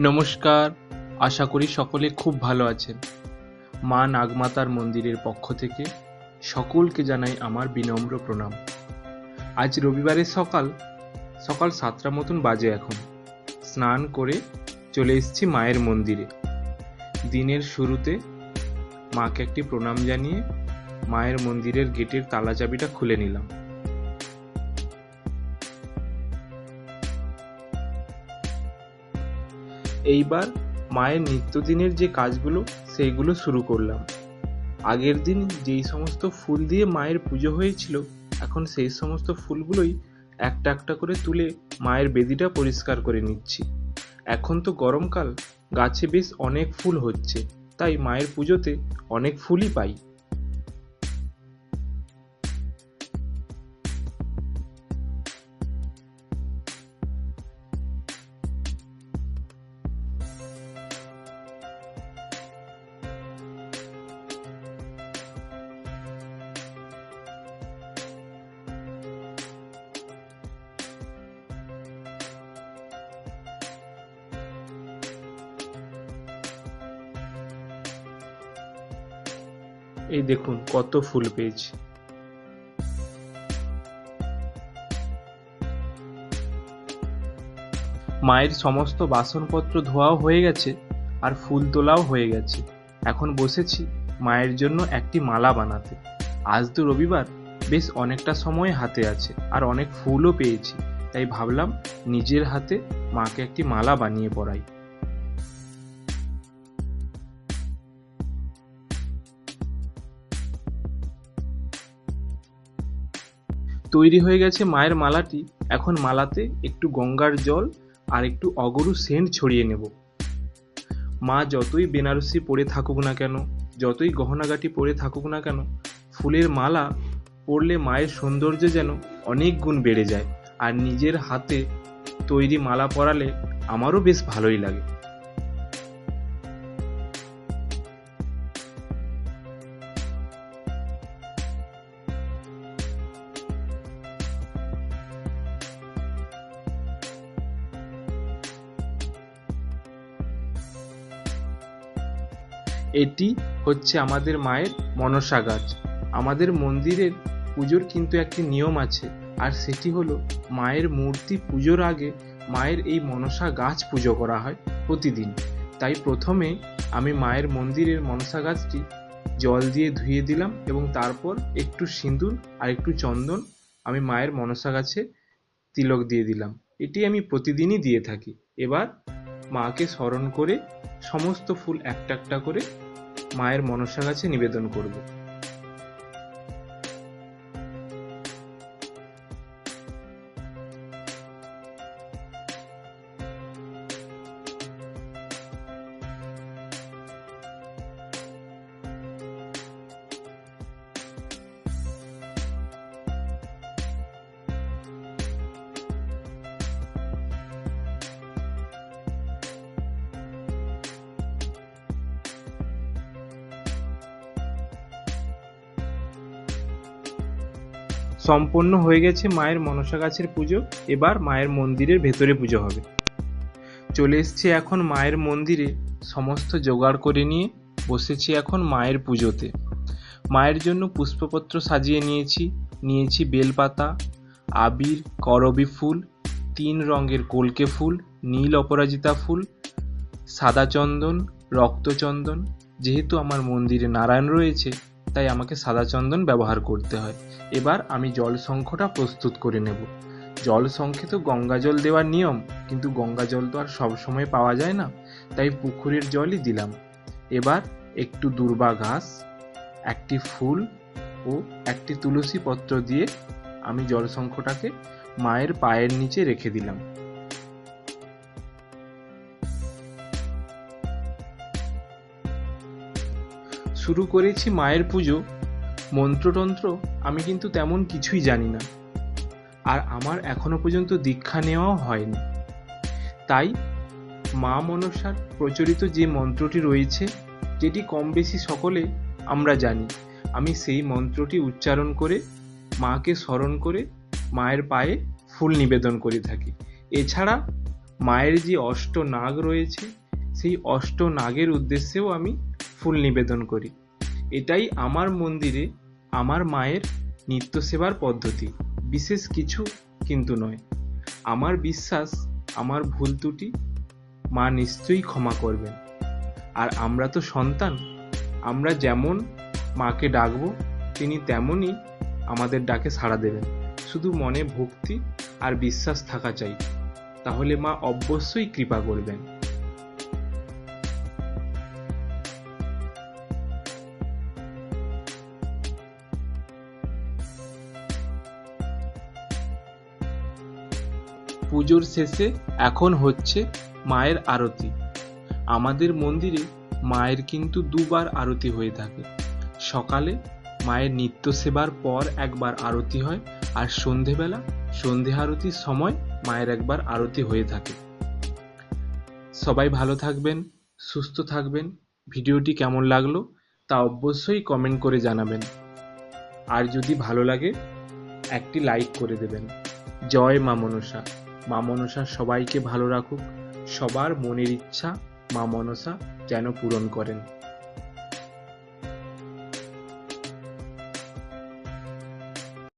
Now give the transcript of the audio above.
নমস্কার, আশা করি সকলে খুব ভালো আছেন। মা নাগমাতার মন্দিরের পক্ষ থেকে সকলকে জানাই আমার বিনম্র প্রণাম। আজ রবিবারের সকাল সকাল সাতটা মতন বাজে এখন। স্নান করে চলে এসেছি মায়ের মন্দিরে। দিনের শুরুতে মাকে একটি প্রণাম জানিয়ে মায়ের মন্দিরের গেটের তালা চাবিটা খুলে নিলাম। এইবার মায়ের নিত্যদিনের যে কাজগুলো, সেইগুলো শুরু করলাম। আগের দিন যেই সমস্ত ফুল দিয়ে মায়ের পুজো হয়েছিল, এখন সেই সমস্ত ফুলগুলোই একটা একটা করে তুলে মায়ের বেদিটা পরিষ্কার করে নিচ্ছি। এখন তো গরমকাল, গাছে বেশ অনেক ফুল হচ্ছে, তাই মায়ের পুজোতে অনেক ফুলই পাই। এই দেখুন, কত ফুল পেয়েছি। মায়ের সমস্ত বাসনপত্র ধোয়াও হয়ে গেছে আর ফুল তোলাও হয়ে গেছে। এখন বসেছি মায়ের জন্য একটি মালা বানাতে। আজ তো রবিবার, বেশ অনেকটা সময় হাতে আছে আর অনেক ফুলও পেয়েছি। তাই ভাবলাম নিজের হাতে মাকে একটি মালা বানিয়ে পরাই তৈরি হয়ে গেছে মায়ের মালাটি। এখন মালাতে একটু গঙ্গার জল আর একটু অগরু সেন্ট ছড়িয়ে নেব। মা যতই বেনারসি পরে থাকুক না কেন, যতই গহনাগাটি পরে থাকুক না কেন, ফুলের মালা পরলে মায়ের সৌন্দর্য যেন অনেক গুণ বেড়ে যায়। আর নিজের হাতে তৈরি মালা পরালে আমারও বেশ ভালোই লাগে। এটি হচ্ছে আমাদের মায়ের মনসা গাছ। আমাদের মন্দিরের পুজোর কিন্তু একটি নিয়ম আছে, আর সেটি হলো মায়ের মূর্তি পুজোর আগে মায়ের এই মনসা গাছ পুজো করা হয় প্রতিদিন। তাই প্রথমে আমি মায়ের মন্দিরের মনসা গাছটি জল দিয়ে ধুয়ে দিলাম এবং তারপর একটু সিঁদুর আর একটু চন্দন আমি মায়ের মনসা গাছে তিলক দিয়ে দিলাম। এটি আমি প্রতিদিনই দিয়ে থাকি। এবার মাকে স্মরণ করে সমস্ত ফুল একটা একটা করে মায়ের মনসা গাছে নিবেদন করব। সম্পন্ন হয়ে গেছে মায়ের মনসা গাছের পুজো। এবার মায়ের মন্দিরের ভেতরে পুজো হবে। চলে এসছি এখন মায়ের মন্দিরে। সমস্ত জোগাড় করে নিয়ে বসেছি এখন মায়ের পুজোতে। মায়ের জন্য পুষ্পপত্র সাজিয়ে নিয়েছি। নিয়েছি বেলপাতা, আবির, করবি ফুল, তিন রঙের কলকে ফুল, নীল অপরাজিতা ফুল, সাদা চন্দন রক্তচন্দন যেহেতু আমার মন্দিরে নারায়ণ রয়েছে তাই আমাকে সাদা চন্দন ব্যবহার করতে হয়। এবার আমি জল শঙ্খটা প্রস্তুত করে নেব। জল শঙ্খে তো গঙ্গা জল দেওয়ার নিয়ম, কিন্তু গঙ্গা জল তো আর সব সময় পাওয়া যায় না, তাই পুকুরের জলই দিলাম। এবার একটু দূর্বা ঘাস, একটি ফুল ও একটি তুলসী পত্র দিয়ে আমি জল শঙ্খটাকে মায়ের পায়ের নিচে রেখে দিলাম। শুরু করেছি মায়ের পুজো। মন্ত্রতন্ত্র আমি কিন্তু তেমন কিছুই জানি না। আর আমার এখনও পর্যন্ত দীক্ষা নেওয়াও হয়নি। তাই মা মনসার প্রচলিত যে মন্ত্রটি রয়েছে, যেটি কম বেশি সকলে আমরা জানি। আমি সেই মন্ত্রটি উচ্চারণ করে মাকে স্মরণ করে মায়ের পায়ে ফুল নিবেদন করে থাকি। এছাড়া মায়ের যে অষ্ট নাগ রয়েছে, সেই অষ্ট নাগের উদ্দেশ্যেও আমি ফুল নিবেদন করি। এটাই আমার মন্দিরে আমার মায়ের নিত্য সেবার পদ্ধতি। বিশেষ কিছু কিন্তু নয়। আমার বিশ্বাস, আমার ভুল ত্রুটি, মা নিশ্চয়ই ক্ষমা করবেন। আর আমরা তো সন্তান, আমরা যেমন মাকে ডাকবো, তিনি তেমনই আমাদের ডাকে সাড়া দেবেন। শুধু মনে ভক্তি আর বিশ্বাস থাকা চাই। তাহলে মা অবশ্যই কৃপা করবেন। পুজোর শেষে এখন হচ্ছে মায়ের আরতি। আমাদের মন্দিরে মায়ের কিন্তু দুবার আরতি হয়ে থাকে। সকালে মায়ের নিত্য সেবার পর একবার আরতি হয় আর সন্ধেবেলা সন্ধে আরতির সময় মায়ের একবার আরতি হয়ে থাকে। সবাই ভালো থাকবেন, সুস্থ থাকবেন। ভিডিওটি কেমন লাগল তা অবশ্যই কমেন্ট করে জানাবেন। আর যদি ভালো লাগে, একটি লাইক করে দেবেন। জয় মা মনসা। মা মনসা সবাইকে ভালো রাখুক। সবার মনের ইচ্ছা মা মনসা যেন পূরণ করেন।